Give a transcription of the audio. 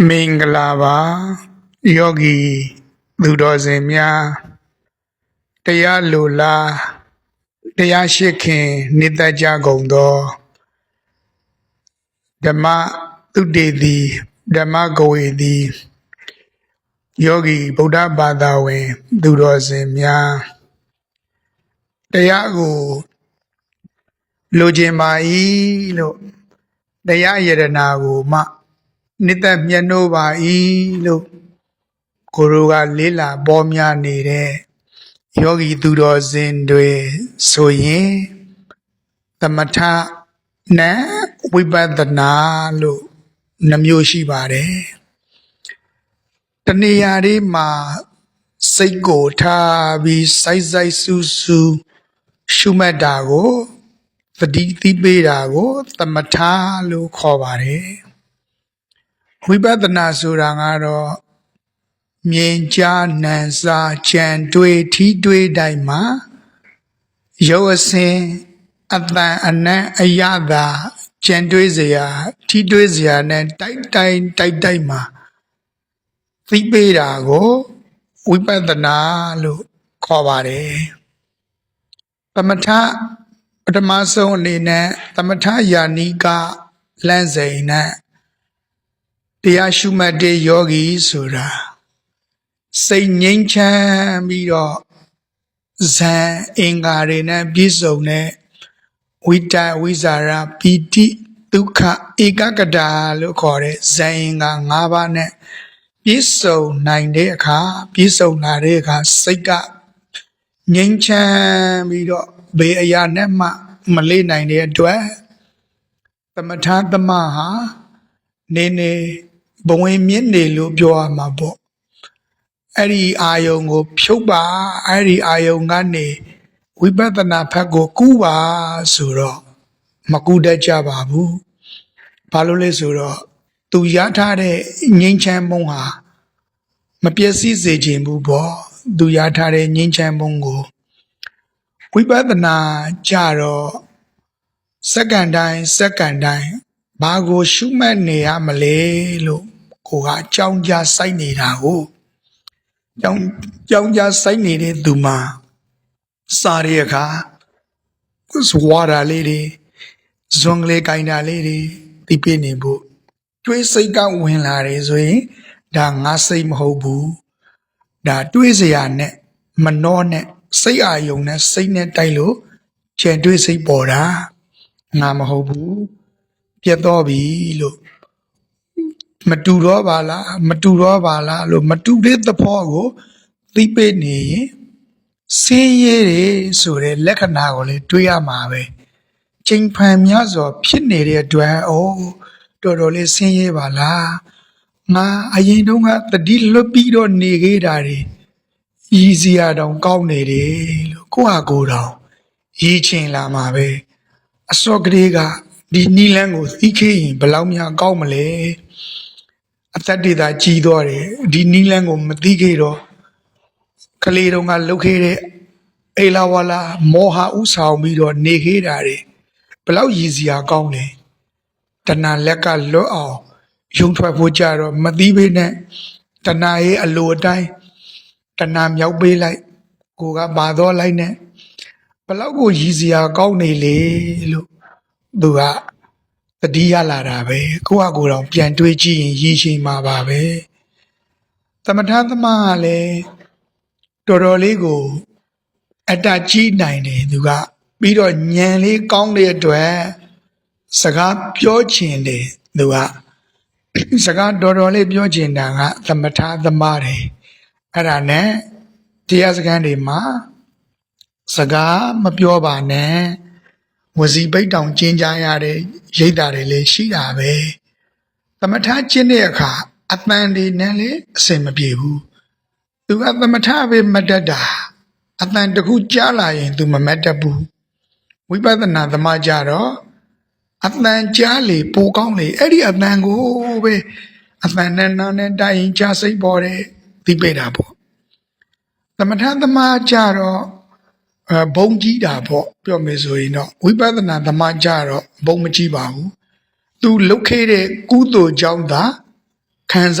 မင်္ဂလာပါယောဂီသူတော်စင်များတရားလိုလားတရားရှိခင်နေတတ်ကြကုန်သောဓမ္မသုတေတိဓမ္မဂဝေတိယောဂီဗုဒ္ဓဘာသာဝင် သူတော်စင်များတရားကိုလိုချင်ပါ၏လို့တရားယရနာကိုမှ နှစ်သက်မြတ်နိုးပါ၏လို့ကိုရိုကလေးလာပေါ်များနေတဲ့ယောဂီသူတော်စင်တွေဆိုရင်သမထနဲ့ဝိပဿနာလို့နှမျိုးရှိပါတယ်တဏှာလေးမှာစိတ်ကိုထားပြီးစိုက်စိုက်ဆူဆူရှုမှတ်တာကိုသတိသိပေးတာကို သမထလို့ခေါ်ပါတယ် ဝိပဿနာဆိုတာကတော့မြင်ကြားနံစာကြံတွေးထီးတွေးတိုင်းမှာရုပ်အစဉ်အတန်အနံ့အရသာကြံတွေးစရာထီးတွေးစရာနဲ့တိုက်တိုင်းတိုက်တိုင်းမှာသိပေးတာကိုဝိပဿနာလို့ခေါ်ပါတယ်သမထပထမဆုံးအနေနဲ့သမထယာနိကလမ်းစဉ်နဲ့ တရားရှုမှတ်တဲ့ယောဂီဆိုတာစိတ်ငြိမ်းချမ်းပြီးတော့ဇံအင်္ဂါတွေနဲ့ပြည့်စုံတဲ့ဝိတဝိဇာရပီတိဒုက္ခဧကကတာလို့ခေါ်တဲ့ဇံအင်္ဂါ၅ပါးနဲ့ပြည့်စုံနိုင်တဲ့အခါပြည့်စုံလာတဲ့အခါစိတ်ကငြိမ်းချမ်းပြီးတော့ဘေးအရာနဲ့မှမလေးနိုင်တဲ့အတွက်သမထသမဟာနေနေ ဘဝင်မြင့်နေလို့ပြောရမှာပေါ့အဲ့ဒီအာယုံကို ဖြုတ်ပါအဲ့ဒီအာယုံကနေဝိပဿနာဘက်ကို ကူးပါဆိုတော့မကူတတ်ကြပါဘူးဘာလို့လဲဆိုတော့သူရထားတဲ့ငြိမ်းချမ်းမုံဟာမပျက်စီးစေခြင်းဘူးပေါ့သူရထားတဲ့ငြိမ်းချမ်းမုံကိုဝိပဿနာကြတော့စက္ကန့်တိုင်းစက္ကန့်တိုင်းဘာကိုရှုမှတ်နေရမလဲလို့ ကိုကအကြောင်းကြားစိုက်နေတာကိုကြောင်းကြောင်းကြားစိုက်နေတဲ့သူမှာစာရအခါဇဝါရာလေးတွေဇွန်ကလေးကင်တာလေးတွေသိပြနေဖို့တွေးစိတ်ကဝင်လာတယ်ဆိုရင်ဒါငါစိတ်မဟုတ်ဘူးဒါတွေးစရာနဲ့မနှောနဲ့စိတ်အာယုံနဲ့စိတ်နဲ့တိုက်လို့ခြံတွေးစိတ်ပေါ်တာငါမဟုတ်ဘူးပြတ်တော့ပြီလို့ မတူတော့ပါလားမတူတော့ပါလားလို့မတူတဲ့သဘောကိုသိပေးနေရင်ဆင်းရဲတယ်ဆိုတဲ့လက္ခဏာကိုလည်းတွေးရမှာပဲချိန်ဖန်များစွာဖြစ်နေတဲ့အတွက်အိုးတော်တော်လေးဆင်းရဲပါလားငါအရင်တုန်းကတတိလွတ်ပြီးတော့နေခဲ့တာတွေရည်စရာတောင်ကောင်းနေတယ်လို့ကိုယ့်ဟာကိုယ်တောင်ရည်ချင်လာမှာပဲအစောကလေးကဒီနီလန်းကိုသိခဲ့ရင်ဘယ်လောက်များကောင်းမလဲ အသက်တွေသာကြီးသွားတယ်ဒီနီလန်းကိုမသိခဲ့တော့ကလေးတုန်းကလှုပ်ခဲ့တဲ့အေလာဝါလာမောဟဥဆောင်ပြီးတော့နေခဲ့တာတွေဘယ်လောက်ရည်စရာကောင်းလဲတဏလက်ကလွတ်အောင်ယုံထွက်ဖို့ကြတော့မသိပေနဲ့တဏရဲ့အလိုအတိုင်းတဏမြောက်ပေးလိုက်ကိုကပါတော့လိုက်နဲ့ဘယ်လောက်ကိုရည်စရာကောင်းနေလေလို့သူက တတိယလာတာပဲကိုကကိုယ်တော်ပြန်တွေးကြည့်ရင်ရည်ရှိမှာပါပဲသမထသမားကလည်းတော်တော်လေးကိုအတ္တကြီးနိုင်တယ်သူကပြီးတော့ညံလေးကောင်းတဲ့အတွက်စကားပြောချင်တယ်သူကစကားတော်တော်လေးပြောချင်တာကသမထသမားတယ်အဲ့ဒါနဲ့တရားစခန်းတွေမှာစကားမပြောပါနဲ့ ဝစီပိတ်တောင်ကျင်းကြရတဲ့ရိတ်တာတွေလည်းရှိတာပဲသမထကျင့်တဲ့အခါအတန်တွေနဲ့လည်းအစင်မပြေဘူးသူကသမထပဲမတတ်တာအတန်တစ်ခုကြားလာရင် तू မမတ်တတ်ဘူးဝိပဿနာသမားကြတော့အတန်ကြားလေပိုကောင်းလေအဲ့ဒီအတန်ကိုပဲအတန်နဲ့နာနဲ့တိုင်ကြားစိတ်ပေါ်တယ်သိပေတာပေါ့သမထသမားကြတော့အဲ ဘုံကြီးတာပေါ့ပြောမယ်ဆိုရင်တော့ဝိပဿနာသမားကြတော့ဘုံမကြီးပါဘူးသူလုတ်ခဲ့တဲ့ကုသိုလ်ကြောင့်သာခံစား